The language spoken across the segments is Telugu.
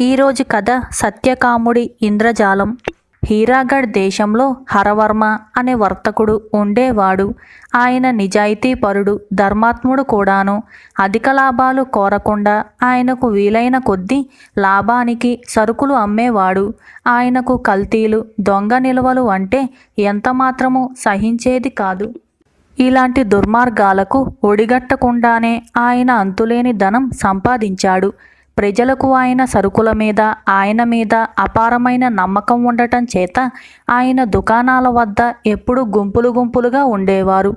ఈరోజు కథ సత్యకాముడి ఇంద్రజాలం. హీరాగఢ్ దేశంలో హరవర్మ అనే వర్తకుడు ఉండేవాడు. ఆయన నిజాయితీపరుడు ధర్మాత్ముడు కూడాను. అధిక లాభాలు కోరకుండా ఆయనకు వీలైన కొద్దీ లాభానికి సరుకులు అమ్మేవాడు. ఆయనకు కల్తీలు దొంగ నిల్వలు అంటే ఎంతమాత్రము సహించేది కాదు. ఇలాంటి దుర్మార్గాలకు ఒడిగట్టకుండానే ఆయన అంతులేని ధనం సంపాదించాడు. ప్రజలకు ఆయన సరుకుల మీద ఆయన మీద అపారమైన నమ్మకం ఉండటం చేత ఆయన దుకాణాల వద్ద ఎప్పుడు గుంపులు గుంపులుగా ఉండేవారు.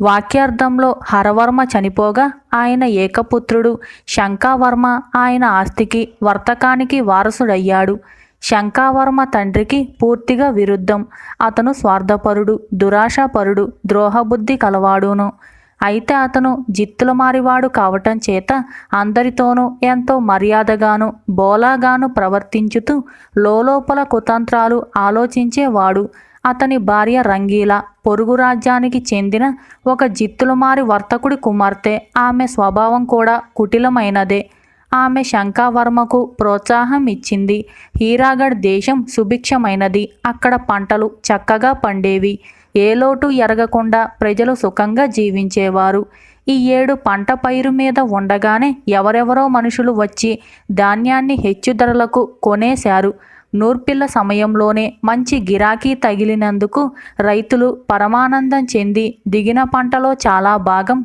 వాక్యార్థంలో హరవర్మ చనిపోగా ఆయన ఏకపుత్రుడు శంకావర్మ ఆయన ఆస్తికి వర్తకానికి వారసుడయ్యాడు. శంకావర్మ తండ్రికి పూర్తిగా విరుద్ధం. అతను స్వార్థపరుడు దురాశాపరుడు ద్రోహబుద్ధి కలవాడును. అయితే అతను జిత్తుల మారివాడు కావటం చేత అందరితోనూ ఎంతో మర్యాదగాను బోలాగాను ప్రవర్తించుతూ లోలోపల కుతంత్రాలు ఆలోచించేవాడు. అతని భార్య రంగీల పొరుగు రాజ్యానికి చెందిన ఒక జిత్తులమారి వర్తకుడి కుమార్తె. ఆమె స్వభావం కూడా కుటిలమైనదే. ఆమె శంకావర్మకు ప్రోత్సాహం ఇచ్చింది. హీరాగఢ్ దేశం సుభిక్షమైనది. అక్కడ పంటలు చక్కగా పండేవి. ఏ లోటు ఎరగకుండా ప్రజలు సుఖంగా జీవించేవారు. ఈ ఏడు పంట పైరు మీద ఉండగానే ఎవరెవరో మనుషులు వచ్చి ధాన్యాన్ని హెచ్చు ధరలకు కొనేశారు. నూర్పిల్ల సమయంలోనే మంచి గిరాకీ తగిలినందుకు రైతులు పరమానందం చెంది దిగిన పంటలో చాలా భాగం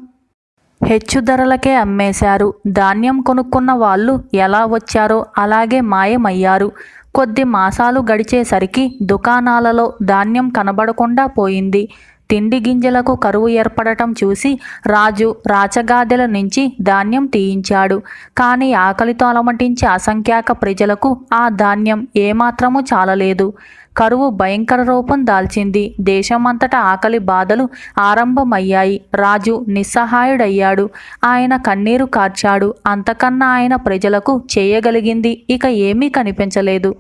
హెచ్చు ధరలకే అమ్మేశారు. ధాన్యం కొనుక్కున్న వాళ్ళు ఎలా వచ్చారో అలాగే మాయమయ్యారు. కొద్ది మాసాలు గడిచేసరికి దుకాణాలలో ధాన్యం కనబడకుండా పోయింది. తిండి గింజలకు కరువు ఏర్పడటం చూసి రాజు రాచగాదెల నుంచి ధాన్యం తీయించాడు. కానీ ఆకలితో అలమటించే అసంఖ్యాక ప్రజలకు ఆ ధాన్యం ఏమాత్రమూ చాలలేదు. కరువు భయంకర రూపం దాల్చింది. దేశమంతటా ఆకలి బాధలు ఆరంభమయ్యాయి. రాజు నిస్సహాయుడయ్యాడు. ఆయన కన్నీరు కార్చాడు. అంతకన్నా ఆయన ప్రజలకు చేయగలిగింది ఇక ఏమీ కనిపించలేదు.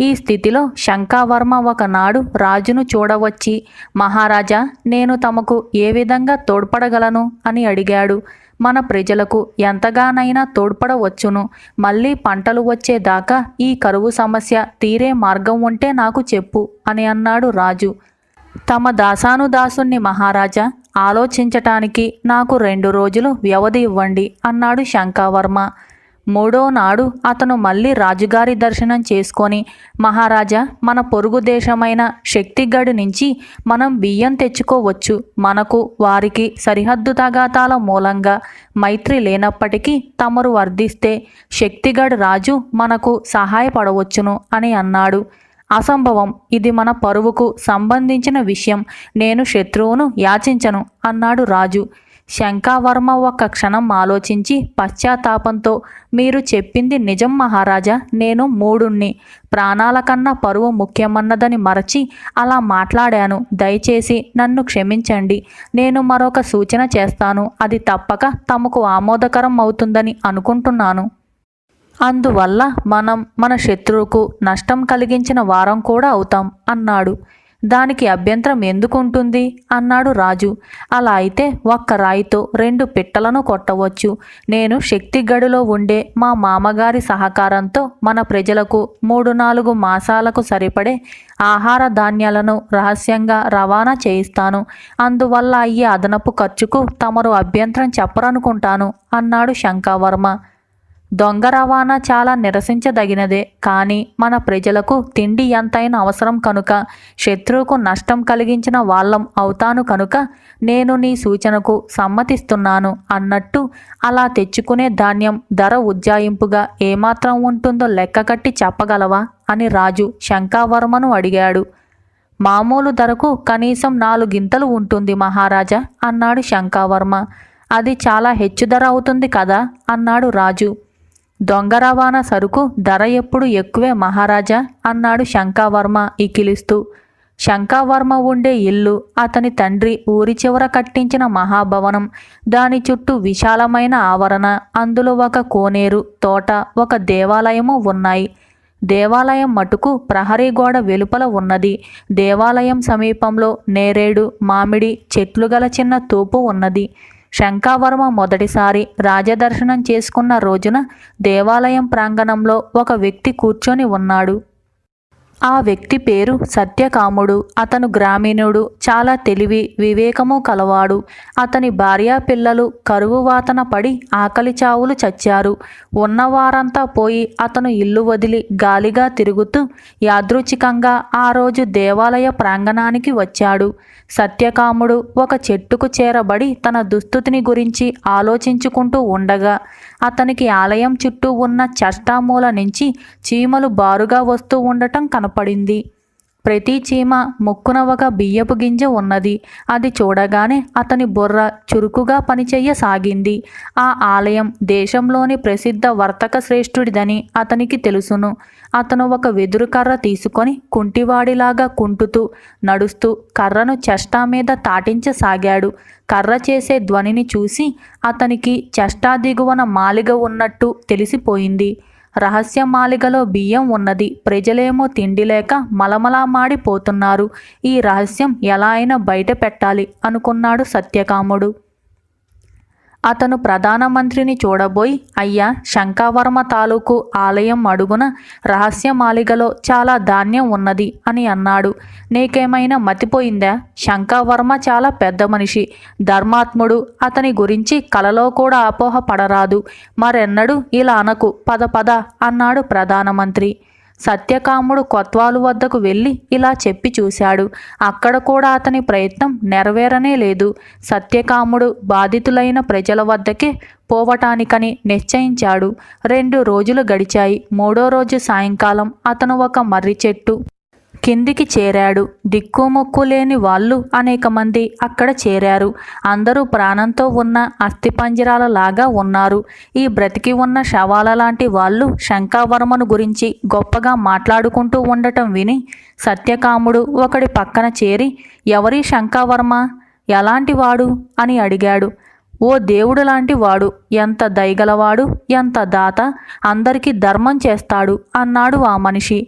ఈ స్థితిలో శంకావర్మ ఒకనాడు రాజును చూడవచ్చి మహారాజా నేను తమకు ఏ విధంగా తోడ్పడగలను? అని అడిగాడు. మన ప్రజలకు ఎంతగానైనా తోడ్పడవచ్చును. మళ్ళీ పంటలు వచ్చేదాకా ఈ కరువు సమస్య తీరే మార్గం ఉంటే నాకు చెప్పు అని అన్నాడు రాజు. తమ దాసానుదాసుని మహారాజా ఆలోచించటానికి నాకు రెండు రోజులు వ్యవధి ఇవ్వండి అన్నాడు శంకావర్మ మూడో నాడు అతను మళ్ళీ రాజుగారి దర్శనం చేసుకొని మహారాజా మన పొరుగు దేశమైన శక్తిగఢ్ నుంచి మనం బియ్యం తెచ్చుకోవచ్చు. మనకు వారికి సరిహద్దు తగాతాల మూలంగా మైత్రి లేనప్పటికీ తమరు వర్ధిస్తే శక్తిగఢ్ రాజు మనకు సహాయపడవచ్చును అని అన్నాడు. అసంభవం. ఇది మన పరువుకు సంబంధించిన విషయం. నేను శత్రువును యాచించను అన్నాడు రాజు. శంకావర్మ ఒక్క క్షణం ఆలోచించి పశ్చాత్తాపంతో మీరు చెప్పింది నిజం మహారాజా నేను మూడుణ్ణి. ప్రాణాల కన్నా పరువు ముఖ్యమన్నదని మరచి అలా మాట్లాడాను. దయచేసి నన్ను క్షమించండి. నేను మరొక సూచన చేస్తాను. అది తప్పక తమకు ఆమోదకరం అవుతుందని అనుకుంటున్నాను. అందువల్ల మనం మన శత్రువుకు నష్టం కలిగించిన వారం కూడా అవుతాం అన్నాడు. దానికి అభ్యంతరం ఎందుకు ఉంటుంది అన్నాడు రాజు. అలా అయితే ఒక్క రాయితో రెండు పిట్టలను కొట్టవచ్చు. నేను శక్తిగడిలో ఉండే మా మామగారి సహకారంతో మన ప్రజలకు మూడు నాలుగు మాసాలకు సరిపడే ఆహార ధాన్యాలను రహస్యంగా రవాణా చేయిస్తాను. అందువల్ల అయ్యే అదనపు ఖర్చుకు తమరు అభ్యంతరం చెప్పరనుకుంటాను అన్నాడు శంకావర్మ దొంగ రవాణా చాలా నిరసించదగినదే. కానీ మన ప్రజలకు తిండి ఎంతైనా అవసరం కనుక శత్రువుకు నష్టం కలిగించిన వాళ్ళం అవుతాను కనుక నేను నీ సూచనకు సమ్మతిస్తున్నాను అన్నట్టు అలా తెచ్చుకునే ధాన్యం ధర ఉజ్జాయింపుగా ఏమాత్రం ఉంటుందో లెక్కకట్టి చెప్పగలవా? అని రాజు శంకావర్మను అడిగాడు. మామూలు ధరకు కనీసం నాలుగింతలు ఉంటుంది మహారాజా అన్నాడు శంకావర్మ. అది చాలా హెచ్చు ధర అవుతుంది కదా అన్నాడు రాజు. దొంగ రవాణా సరుకు ధర ఎప్పుడు ఎక్కువే మహారాజా అన్నాడు శంకావర్మ ఇకిలిస్తూ. శంకావర్మ ఉండే ఇల్లు అతని తండ్రి ఊరి చివర కట్టించిన మహాభవనం దాని చుట్టూ విశాలమైన ఆవరణ అందులో ఒక కోనేరు తోట ఒక దేవాలయము ఉన్నాయి. దేవాలయం మటుకు ప్రహరీ గోడ వెలుపల ఉన్నది. దేవాలయం సమీపంలో నేరేడు మామిడి చెట్లు గల చిన్న తోపు ఉన్నది. శంఖావర్మ మొదటిసారి రాజదర్శనం చేసుకున్న రోజున దేవాలయం ప్రాంగణంలో ఒక వ్యక్తి కూర్చొని ఉన్నాడు. ఆ వ్యక్తి పేరు సత్యకాముడు. అతను గ్రామీణుడు చాలా తెలివి వివేకము కలవాడు. అతని భార్యా పిల్లలు కరువు వాతన పడి ఆకలి చావులు చచ్చారు. ఉన్నవారంతా పోయి అతను ఇల్లు వదిలి గాలిగా తిరుగుతూ యాదృచ్ఛికంగా ఆ రోజు దేవాలయ ప్రాంగణానికి వచ్చాడు. సత్యకాముడు ఒక చెట్టుకు చేరబడి తన దుస్థితిని గురించి ఆలోచించుకుంటూ ఉండగా అతనికి ఆలయం చుట్టూ ఉన్న చష్టామూల నుంచి చీమలు బారుగా వస్తూ ఉండటం కనపడింది. ప్రతి చీమ ముక్కున ఒక బియ్యపు గింజ ఉన్నది. అది చూడగానే అతని బుర్ర చురుకుగా పనిచేయసాగింది ఆ ఆలయం దేశంలోని ప్రసిద్ధ వర్తక శ్రేష్ఠుడిదని అతనికి తెలుసును. అతను ఒక వెదురు కర్ర తీసుకొని కుంటివాడిలాగా కుంటుతూ నడుస్తూ కర్రను చెష్టా మీద తాటించసాగాడు. కర్ర చేసే ధ్వనిని చూసి అతనికి చెష్టా దిగువన మాలిగ ఉన్నట్టు తెలిసిపోయింది. రహస్య మాలిగలో బియ్యం ఉన్నది. ప్రజలేమో తిండి లేక మలమలా మాడిపోతున్నారు ఈ రహస్యం ఎలా అయినా బయట పెట్టాలి అనుకున్నాడు సత్యకాముడు. అతను ప్రధానమంత్రిని చూడబోయి అయ్యా శంకావర్మ తాలూకు ఆలయం అడుగున రహస్య మాలిగలో చాలా ధాన్యం ఉన్నది అని అన్నాడు. నీకేమైనా మతిపోయిందా? శంకావర్మ చాలా పెద్ద మనిషి. ధర్మాత్ముడు అతని గురించి కలలో కూడా అపోహ పడరాదు మరెన్నడూ ఇలా అనకు. పద పద అన్నాడు ప్రధానమంత్రి సత్యకాముడు కొత్వాలు వద్దకు వెళ్ళి ఇలా చెప్పి చూశాడు. అక్కడ కూడా అతని ప్రయత్నం నెరవేరనే లేదు. సత్యకాముడు బాధితులైన ప్రజల వద్దకే పోవటానికని నిశ్చయించాడు. రెండు రోజులు గడిచాయి. మూడో రోజు సాయంకాలం అతను ఒక మర్రి చెట్టు కిందికి చేరాడు. దిక్కుమొక్కు లేని వాళ్ళు అనేక మంది అక్కడ చేరారు. అందరూ ప్రాణంతో ఉన్న అస్థిపంజరాల లాగా ఉన్నారు. ఈ బ్రతికి ఉన్న శవాల లాంటి వాళ్ళు శంకావర్మను గురించి గొప్పగా మాట్లాడుకుంటూ ఉండటం విని సత్యకాముడు ఒకడి పక్కన చేరి ఎవరి శంకావర్మ ఎలాంటి వాడు? అని అడిగాడు. ఓ దేవుడు లాంటి వాడు. ఎంత దయగలవాడు ఎంత దాత అందరికీ ధర్మం చేస్తాడు అన్నాడు ఆ మనిషి.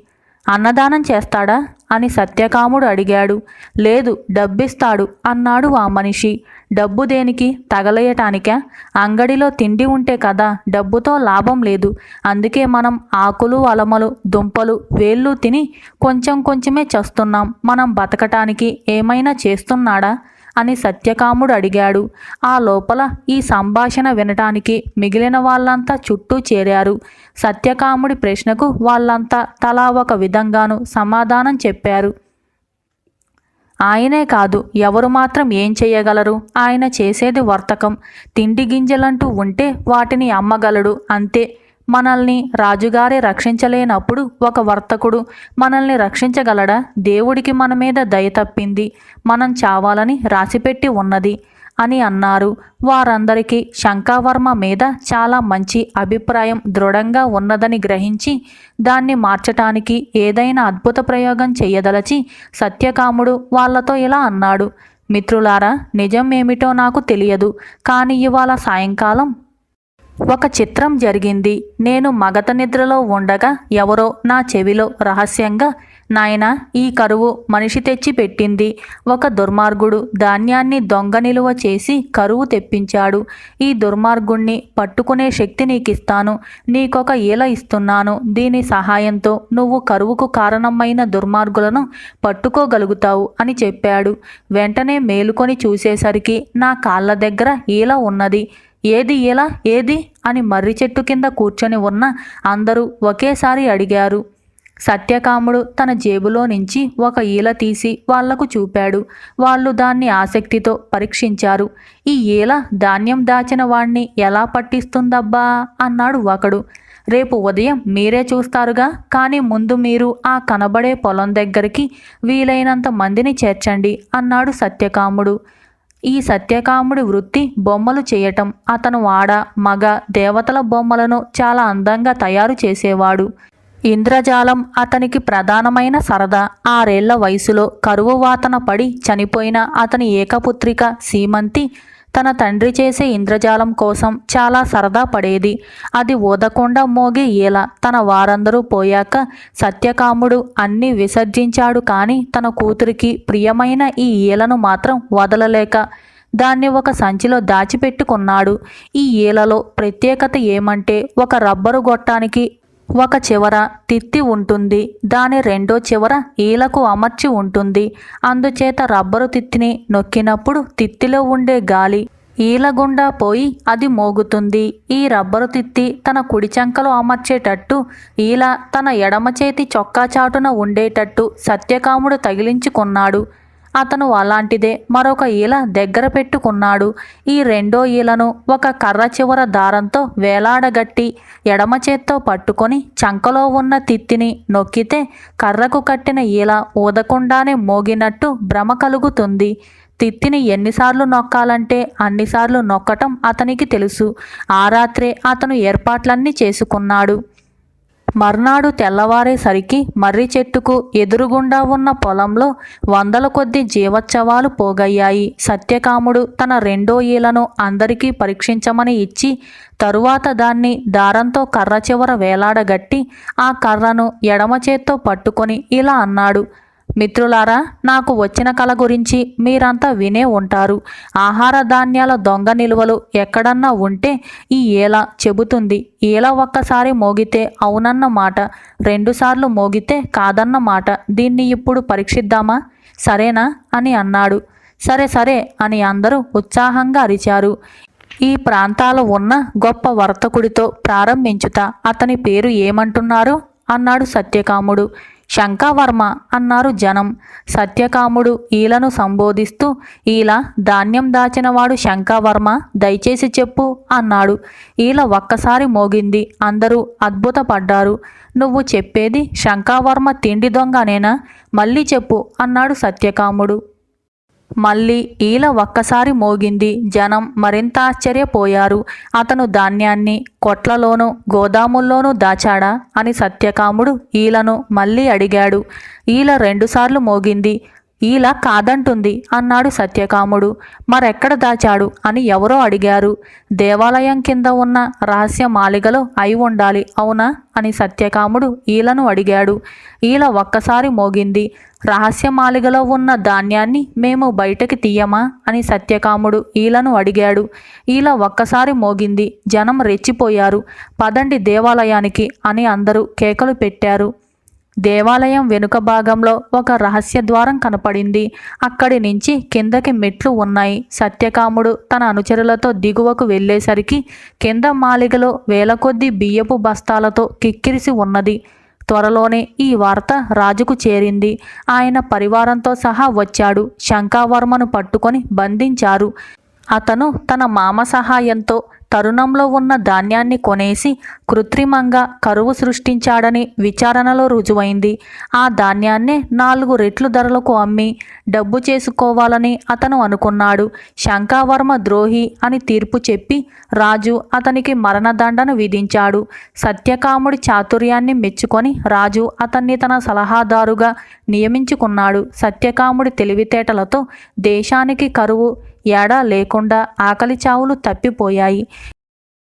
అన్నదానం చేస్తాడా? అని సత్యకాముడు అడిగాడు. లేదు డబ్బిస్తాడు అన్నాడు ఆ మనిషి. డబ్బు దేనికి? తగలేయటానికా? అంగడిలో తిండి ఉంటే కదా డబ్బుతో లాభం లేదు. అందుకే మనం ఆకులు అలమలు దుంపలు వేళ్ళు తిని కొంచెం కొంచెమే చస్తున్నాం. మనం బతకటానికి ఏమైనా చేస్తున్నాడా? అని సత్యకాముడు అడిగాడు. ఆ లోపల ఈ సంభాషణ వినటానికి మిగిలిన వాళ్ళంతా చుట్టూ చేరారు. సత్యకాముడి ప్రశ్నకు వాళ్ళంతా తలా ఒక విధంగాను సమాధానం చెప్పారు. ఆయనే కాదు ఎవరు మాత్రం ఏం చేయగలరు? ఆయన చేసేది వర్తకం. తిండి గింజలంటూ ఉంటే వాటిని అమ్మగలడు అంతే. మనల్ని రాజుగారే రక్షించలేనప్పుడు ఒక వర్తకుడు మనల్ని రక్షించగలడా? దేవుడికి మన మీద దయ తప్పింది. మనం చావాలని రాసిపెట్టి ఉన్నది అని అన్నారు. వారందరికీ శంకావర్మ మీద చాలా మంచి అభిప్రాయం దృఢంగా ఉన్నదని గ్రహించి దాన్ని మార్చటానికి ఏదైనా అద్భుత ప్రయోగం చేయదలచి సత్యకాముడు వాళ్ళతో ఇలా అన్నాడు. మిత్రులారా నిజం ఏమిటో నాకు తెలియదు. కానీ ఇవాళ సాయంకాలం ఒక చిత్రం జరిగింది. నేను మగత నిద్రలో ఉండగా ఎవరో నా చెవిలో రహస్యంగా నాయనా ఈ కరువు మనిషి తెచ్చి పెట్టింది. ఒక దుర్మార్గుడు ధాన్యాన్ని దొంగ నిలువ చేసి కరువు తెప్పించాడు. ఈ దుర్మార్గుణ్ణి పట్టుకునే శక్తి నీకిస్తాను. నీకొక ఈల ఇస్తున్నాను. దీని సహాయంతో నువ్వు కరువుకు కారణమైన దుర్మార్గులను పట్టుకోగలుగుతావు అని చెప్పాడు. వెంటనే మేలుకొని చూసేసరికి నా కాళ్ళ దగ్గర ఈల ఉన్నది. ఏది ఇలా ఏది అని మర్రి చెట్టు కింద కూర్చొని ఉన్న అందరూ ఒకేసారి అడిగారు. సత్యకాముడు తన జేబులో నుంచి ఒక ఈల తీసి వాళ్ళకు చూపాడు. వాళ్ళు దాన్ని ఆసక్తితో పరీక్షించారు. ఈ ఈల ధాన్యం దాచిన వాణ్ణి ఎలా పట్టిస్తుందబ్బా? అన్నాడు ఒకడు. రేపు ఉదయం మీరే చూస్తారుగా కానీ ముందు మీరు ఆ కనబడే పొలం దగ్గరికి వీలైనంత మందిని చేర్చండి అన్నాడు సత్యకాముడు. ఈ సత్యకాముడి వృత్తి బొమ్మలు చేయటం. అతను ఆడ మగ దేవతల బొమ్మలను చాలా అందంగా తయారు చేసేవాడు. ఇంద్రజాలం అతనికి ప్రధానమైన సరదా. ఆరేళ్ళ వయసులో కరువు వాతన పడి చనిపోయిన అతని ఏకపుత్రిక సీమంతి తన తండ్రి చేసే ఇంద్రజాలం కోసం చాలా సరదా పడేది. అది ఊదకుండా మోగే ఈల తన వారందరూ పోయాక సత్యకాముడు అన్నీ విసర్జించాడు కానీ తన కూతురికి ప్రియమైన ఈ ఈలను మాత్రం వదలలేక దాన్ని ఒక సంచిలో దాచిపెట్టుకున్నాడు. ఈ ఈలలో ప్రత్యేకత ఏమంటే ఒక రబ్బరు గొట్టానికి ఒక చివర తిత్తి ఉంటుంది. దాని రెండో చివర ఈలకు అమర్చి ఉంటుంది. అందుచేత రబ్బరు తిత్తిని నొక్కినప్పుడు తిత్తిలో ఉండే గాలి ఈల గుండా పోయి అది మోగుతుంది. ఈ రబ్బరు తిత్తి తన కుడి చంకలో అమర్చేటట్టు ఈల తన ఎడమ చేతి చొక్కా చాటున ఉండేటట్టు సత్యకాముడు తగిలించుకున్నాడు. అతను అలాంటిదే మరొక ఈల దగ్గర పెట్టుకున్నాడు. ఈ రెండో ఈలను ఒక కర్ర చివర దారంతో వేలాడగట్టి ఎడమ చేత్తో పట్టుకొని చంకలో ఉన్న తిత్తిని నొక్కితే కర్రకు కట్టిన ఈల ఊదకుండానే మోగినట్టు భ్రమ కలుగుతుంది. తిత్తిని ఎన్నిసార్లు నొక్కాలంటే అన్నిసార్లు నొక్కటం అతనికి తెలుసు. ఆ రాత్రే అతను ఏర్పాట్లన్నీ చేసుకున్నాడు. మర్నాడు తెల్లవారేసరికి మర్రి చెట్టుకు ఎదురుగుండా ఉన్న పొలంలో వందల కొద్ది జీవోత్సవాలు పోగయ్యాయి. సత్యకాముడు తన రెండో ఈలను అందరికీ పరీక్షించమని ఇచ్చి తరువాత దాన్ని దారంతో కర్ర చివర వేలాడగట్టి ఆ కర్రను ఎడమ చేత్తో పట్టుకొని ఇలా అన్నాడు మిత్రులారా నాకు వచ్చిన కళ గురించి మీరంతా వినే ఉంటారు. ఆహార ధాన్యాల దొంగ నిల్వలు ఎక్కడన్నా ఉంటే ఈ ఏల చెబుతుంది. ఏల ఒక్కసారి మోగితే అవునన్న మాట రెండుసార్లు మోగితే కాదన్న మాట. దీన్ని ఇప్పుడు పరీక్షిద్దామా? సరేనా? అని అన్నాడు. సరే సరే అని అందరూ ఉత్సాహంగా అరిచారు. ఈ ప్రాంతాలు ఉన్న గొప్ప వర్తకుడితో ప్రారంభించుతా. అతని పేరు ఏమంటున్నారు? అన్నాడు సత్యకాముడు. శంకావర్మ అన్నారు జనం. సత్యకాముడు ఈలను సంబోధిస్తూ ఈల ధాన్యం దాచినవాడు శంకావర్మ దయచేసి చెప్పు అన్నాడు. ఈల ఒక్కసారి మోగింది. అందరూ అద్భుతపడ్డారు. నువ్వు చెప్పేది శంకావర్మ తిండి దొంగనేనా? మళ్ళీ చెప్పు అన్నాడు సత్యకాముడు. మళ్ళీ ఈల ఒక్కసారి మోగింది జనం మరింత ఆశ్చర్యపోయారు. అతను ధాన్యాన్ని కొట్లలోనూ గోదాముల్లోనూ దాచాడా? అని సత్యకాముడు ఈలను మళ్ళీ అడిగాడు. ఈల రెండుసార్లు మోగింది. ఈల కాదంటుంది అన్నాడు సత్యకాముడు. మరెక్కడ దాచాడు అని ఎవరో అడిగారు. దేవాలయం కింద ఉన్న రహస్య మాలిగలో అయి ఉండాలి అవునా? అని సత్యకాముడు ఈలను అడిగాడు. ఈల ఒక్కసారి మోగింది. రహస్య మాలిగలో ఉన్న ధాన్యాన్ని మేము బయటకి తీయమా? అని సత్యకాముడు ఈలను అడిగాడు. ఈల ఒక్కసారి మోగింది. జనం రెచ్చిపోయారు. పదండి దేవాలయానికి అని అందరూ కేకలు పెట్టారు. దేవాలయం వెనుక భాగంలో ఒక రహస్య ద్వారం కనపడింది. అక్కడి నుంచి కిందకి మెట్లు ఉన్నాయి. సత్యకాముడు తన అనుచరులతో దిగువకు వెళ్ళేసరికి కింద మాలిగలో వేల కొద్ది బియ్యపు బస్తాలతో కిక్కిరిసి ఉన్నది. త్వరలోనే ఈ వార్త రాజుకు చేరింది. ఆయన పరివారంతో సహా వచ్చాడు. శంకావర్మను పట్టుకొని బంధించారు. అతను తన మామ సహాయంతో తరుణంలో ఉన్న ధాన్యాన్ని కొనేసి కృత్రిమంగా కరువు సృష్టించాడని విచారణలో రుజువైంది. ఆ ధాన్యాన్నే నాలుగు రెట్లు ధరలకు అమ్మి డబ్బు చేసుకోవాలని అతను అనుకున్నాడు. శంకావర్మ ద్రోహి అని తీర్పు చెప్పి రాజు అతనికి మరణదండను విధించాడు. సత్యకాముడి చాతుర్యాన్ని మెచ్చుకొని రాజు అతన్ని తన సలహాదారుగా నియమించుకున్నాడు. సత్యకాముడి తెలివితేటలతో దేశానికి కరువు ఏడా లేకుండా ఆకలి చావులు తప్పిపోయాయి.